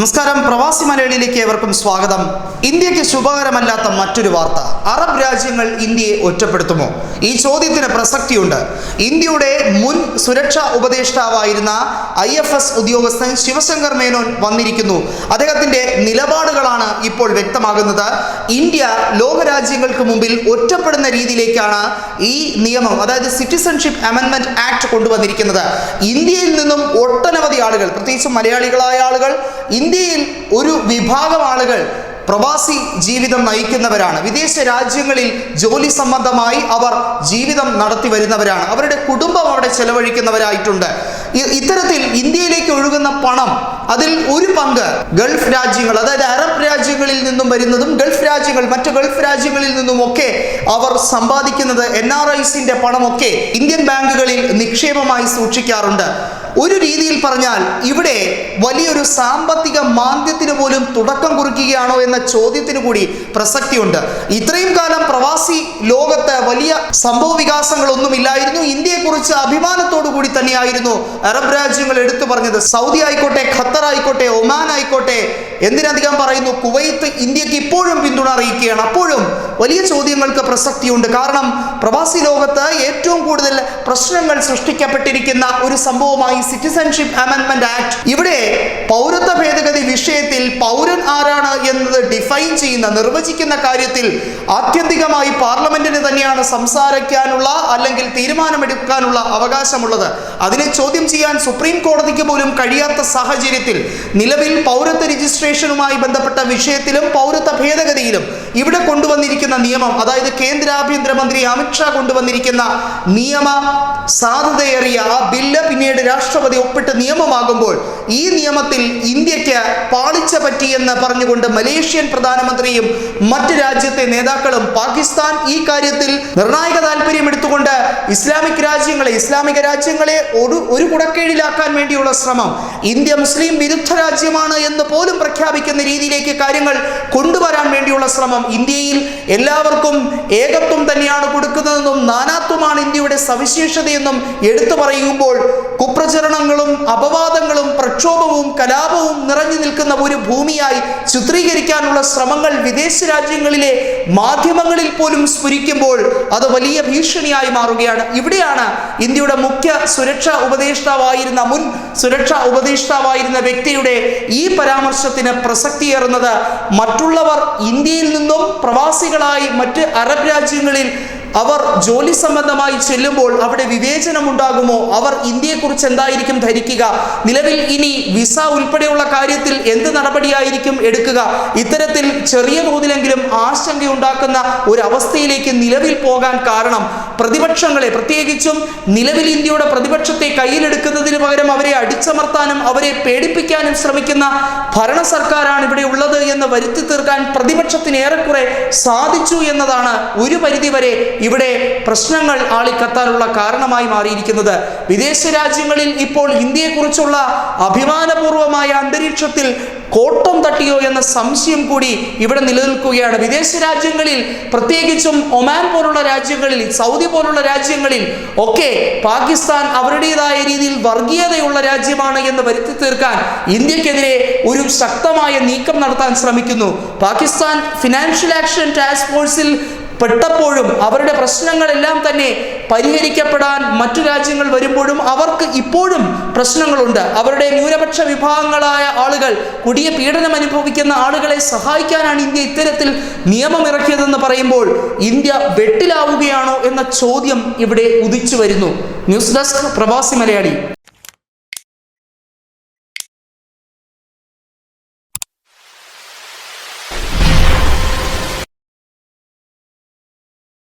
നമസ്കാരം. പ്രവാസി മലയാളിയിലേക്ക് ഏവർക്കും സ്വാഗതം. ഇന്ത്യയ്ക്ക് ശുഭകരമല്ലാത്ത മറ്റൊരു വാർത്ത. അറബ് രാജ്യങ്ങൾ ഇന്ത്യയെ ഒറ്റപ്പെടുത്തുമോ? ഈ ചോദ്യത്തിന് പ്രസക്തിയുണ്ട്. ഇന്ത്യയുടെ മുൻ സുരക്ഷാ ഉപദേഷ്ടാവായിരുന്ന ഐ എഫ് എസ് ഉദ്യോഗസ്ഥൻ ശിവശങ്കർ മേനോൻ വന്നിരിക്കുന്നു. അദ്ദേഹത്തിന്റെ നിലപാടുകളാണ് ഇപ്പോൾ വ്യക്തമാകുന്നത്. ഇന്ത്യ ലോകരാജ്യങ്ങൾക്ക് മുമ്പിൽ ഒറ്റപ്പെടുന്ന രീതിയിലേക്കാണ് ഈ നിയമം അതായത് സിറ്റിസൺഷിപ്പ് അമെൻമെന്റ് ആക്ട് കൊണ്ടുവന്നിരിക്കുന്നത്. ഇന്ത്യയിൽ നിന്നും ഒട്ടനവധി ആളുകൾ പ്രത്യേകിച്ച് മലയാളികളായ ആളുകൾ ഇന്ത്യയിൽ ഒരു വിഭാഗം ആളുകൾ പ്രവാസി ജീവിതം നയിക്കുന്നവരാണ്. വിദേശ രാജ്യങ്ങളിൽ ജോലി സംബന്ധമായി അവർ ജീവിതം നടത്തി വരുന്നവരാണ്. അവരുടെ കുടുംബം അവിടെ ചെലവഴിക്കുന്നവരായിട്ടുണ്ട്. ഇത്തരത്തിൽ ഇന്ത്യയിലേക്ക് ഒഴുകുന്ന പണം അതിൽ ഒരു പങ്ക് ഗൾഫ് രാജ്യങ്ങൾ അതായത് അറബ് രാജ്യങ്ങളിൽ നിന്നും വരുന്നതും ഗൾഫ് രാജ്യങ്ങൾ മറ്റു ഗൾഫ് രാജ്യങ്ങളിൽ നിന്നും ഒക്കെ അവർ സമ്പാദിക്കുന്നത് എൻ ആർ ഐസിന്റെ പണമൊക്കെ ഇന്ത്യൻ ബാങ്കുകളിൽ നിക്ഷേപമായി സൂക്ഷിക്കാറുണ്ട്. ഒരു രീതിയിൽ പറഞ്ഞാൽ ഇവിടെ വലിയൊരു സാമ്പത്തിക മാന്ദ്യത്തിന് പോലും തുടക്കം കുറിക്കുകയാണോ എന്ന ചോദ്യത്തിന് കൂടി പ്രസക്തിയുണ്ട്. ഇത്രയും കാലം പ്രവാസി ലോകത്ത് വലിയ സംഭവ വികാസങ്ങളൊന്നുമില്ലായിരുന്നു ഇന്ത്യയെക്കുറിച്ച് അഭിമാനത്തോടു കൂടി തന്നെയായിരുന്നു അറബ് രാജ്യങ്ങൾ എടുത്തു പറഞ്ഞത്. സൗദി ആയിക്കോട്ടെ ഖത്തർ ആയിക്കോട്ടെ ഒമാൻ ആയിക്കോട്ടെ എന്തിനധികം പറയുന്നു കുവൈത്ത് ഇന്ത്യയ്ക്ക് ഇപ്പോഴും പിന്തുണ അറിയിക്കുകയാണ്. അപ്പോഴും വലിയ ചോദ്യങ്ങൾക്ക് പ്രസക്തിയുണ്ട്. കാരണം പ്രവാസി ലോകത്ത് ഏറ്റവും കൂടുതൽ പ്രശ്നങ്ങൾ സൃഷ്ടിക്കപ്പെട്ടിരിക്കുന്ന ഒരു സംഭവമായി സിറ്റിസൺഷിപ്പ് അമെൻമെന്റ് ആക്ട് ഇവിടെ പൗരത്വ ഭേദഗതി വിഷയത്തിൽ പൗരൻ ആരാണ് എന്നത് ഡിഫൈൻ ചെയ്യുന്ന നിർവചിക്കുന്ന കാര്യത്തിൽ ആത്യന്തികമായി പാർലമെന്റിന് തന്നെയാണ് സംസാരിക്കാനുള്ള അല്ലെങ്കിൽ തീരുമാനമെടുക്കാനുള്ള അവകാശമുള്ളത്. അതിനെ ചോദ്യം ചെയ്യാൻ സുപ്രീം കോടതിക്ക് പോലും കഴിയാത്ത സാഹചര്യത്തിൽ നിലവിൽ പൗരത്വ രജിസ്ട്രേഷനുമായി ബന്ധപ്പെട്ട വിഷയത്തിലും പൗരത്വ ഭേദഗതിയിലും ഇവിടെ കൊണ്ടുവന്നിരിക്കുന്ന നിയമം അതായത് കേന്ദ്ര ആഭ്യന്തരമന്ത്രി അമിത്ഷാ കൊണ്ടുവന്നിരിക്കുന്ന നിയമ സാധുതയേറിയ ആ ബില്ല് പിന്നീട് രാഷ്ട്രപതി ഒപ്പിട്ട് നിയമമാകുമ്പോൾ ഈ നിയമത്തിൽ ഇന്ത്യയ്ക്ക് പാളിച്ച പറ്റിയെന്ന് പറഞ്ഞുകൊണ്ട് മലേഷ്യൻ പ്രധാനമന്ത്രിയും മറ്റ് രാജ്യത്തെ നേതാക്കളും പാകിസ്ഥാൻ ഈ കാര്യത്തിൽ നിർണായക താല്പര്യം എടുത്തുകൊണ്ട് ഇസ്ലാമിക് രാജ്യങ്ങളെ ഇസ്ലാമിക രാജ്യങ്ങളെ ഒരു ഒരു കുടക്കീഴിലാക്കാൻ വേണ്ടിയുള്ള ശ്രമം ഇന്ത്യ മുസ്ലിം വിരുദ്ധ രാജ്യമാണ് എന്ന് പോലും പ്രഖ്യാപിക്കുന്ന രീതിയിലേക്ക് കാര്യങ്ങൾ കൊണ്ടുവരാൻ ശ്രമം ഇന്ത്യയിൽ എല്ലാവർക്കും ഏകത്വം തന്നെയാണ് കൊടുക്കുന്നതെന്നും നാനാത്വമാണ് ഇന്ത്യയുടെ സവിശേഷതയെന്നും എടുത്തു പറയുമ്പോൾ കുപ്രചരണങ്ങളും അപവാദങ്ങളും പ്രക്ഷോഭവും കലാപവും നിറഞ്ഞു നിൽക്കുന്ന ഒരു ഭൂമിയായി ചിത്രീകരിക്കാനുള്ള ശ്രമങ്ങൾ വിദേശ രാജ്യങ്ങളിലെ മാധ്യമങ്ങളിൽ പോലും സ്ഫുരിക്കുമ്പോൾ അത് വലിയ ഭീഷണിയായി മാറുകയാണ്. ഇവിടെയാണ് ഇന്ത്യയുടെ മുഖ്യ സുരക്ഷാ ഉപദേഷ്ടാവായിരുന്ന മുൻ സുരക്ഷാ ഉപദേഷ്ടാവായിരുന്ന വ്യക്തിയുടെ ഈ പരാമർശത്തിന് പ്രസക്തിയേറുന്നത്. മറ്റുള്ളവർ ഇന്ത്യയിൽ നിന്നും പ്രവാസികളായി മറ്റ് അറബ് രാജ്യങ്ങളിൽ അവർ ജോലി സംബന്ധമായി ചെല്ലുമ്പോൾ അവിടെ വിവേചനം ഉണ്ടാകുമോ അവർ ഇന്ത്യയെക്കുറിച്ച് എന്തായിരിക്കും ധരിക്കുക? നിലവിൽ ഇനി വിസ ഉൾപ്പെടെയുള്ള കാര്യത്തിൽ എന്ത് നടപടിയായിരിക്കും എടുക്കുക? ഇത്തരത്തിൽ ചെറിയ തോതിലെങ്കിലും ആശങ്കയുണ്ടാക്കുന്ന ഒരു അവസ്ഥയിലേക്ക് നിലവിൽ പോകാൻ കാരണം പ്രതിപക്ഷങ്ങളെ പ്രത്യേകിച്ചും നിലവിൽ ഇന്ത്യയുടെ പ്രതിപക്ഷത്തെ കയ്യിലെടുക്കുന്നതിന് പകരം അവരെ അടിച്ചമർത്താനും അവരെ പേടിപ്പിക്കാനും ശ്രമിക്കുന്ന ഭരണ സർക്കാരാണ് ഇവിടെ ഉള്ളത് എന്ന് വരുത്തി തീർക്കാൻ പ്രതിപക്ഷത്തിന് ഏറെക്കുറെ സാധിച്ചു എന്നതാണ് ഒരു പരിധിവരെ ഇവിടെ പ്രശ്നങ്ങൾ ആളിക്കത്താനുള്ള കാരണമായി മാറിയിരിക്കുന്നത്. വിദേശ രാജ്യങ്ങളിൽ ഇപ്പോൾ ഇന്ത്യയെക്കുറിച്ചുള്ള അഭിമാനപൂർവമായ അന്തരീക്ഷത്തിൽ കോട്ടം തട്ടിയോ എന്ന സംശയം കൂടി ഇവിടെ നിലനിൽക്കുകയാണ്. വിദേശ രാജ്യങ്ങളിൽ പ്രത്യേകിച്ചും ഒമാൻ പോലുള്ള രാജ്യങ്ങളിൽ സൗദി പോലുള്ള രാജ്യങ്ങളിൽ ഒക്കെ പാകിസ്ഥാൻ അവരുടേതായ രീതിയിൽ വർഗീയതയുള്ള രാജ്യമാണ് എന്ന് വരുത്തി തീർക്കാൻ ഇന്ത്യക്കെതിരെ ഒരു ശക്തമായ നീക്കം നടത്താൻ ശ്രമിക്കുന്നു. പാകിസ്ഥാൻ ഫിനാൻഷ്യൽ ആക്ഷൻ ടാസ്ക് ഫോഴ്സിൽ പെട്ടപ്പോഴും അവരുടെ പ്രശ്നങ്ങളെല്ലാം തന്നെ പരിഹരിക്കപ്പെടാൻ മറ്റു രാജ്യങ്ങൾ വരുമ്പോഴും അവർക്ക് ഇപ്പോഴും പ്രശ്നങ്ങളുണ്ട്. അവരുടെ ന്യൂനപക്ഷ വിഭാഗങ്ങളായ ആളുകൾ കൊടിയ പീഡനം അനുഭവിക്കുന്ന ആളുകളെ സഹായിക്കാനാണ് ഇന്ത്യ ഇത്തരത്തിൽ നിയമം ഇറക്കിയതെന്ന് പറയുമ്പോൾ ഇന്ത്യ വെട്ടിലാവുകയാണോ എന്ന ചോദ്യം ഇവിടെ ഉദിച്ചു വരുന്നു. ന്യൂസ് ഡെസ്ക് പ്രവാസി മലയാളി.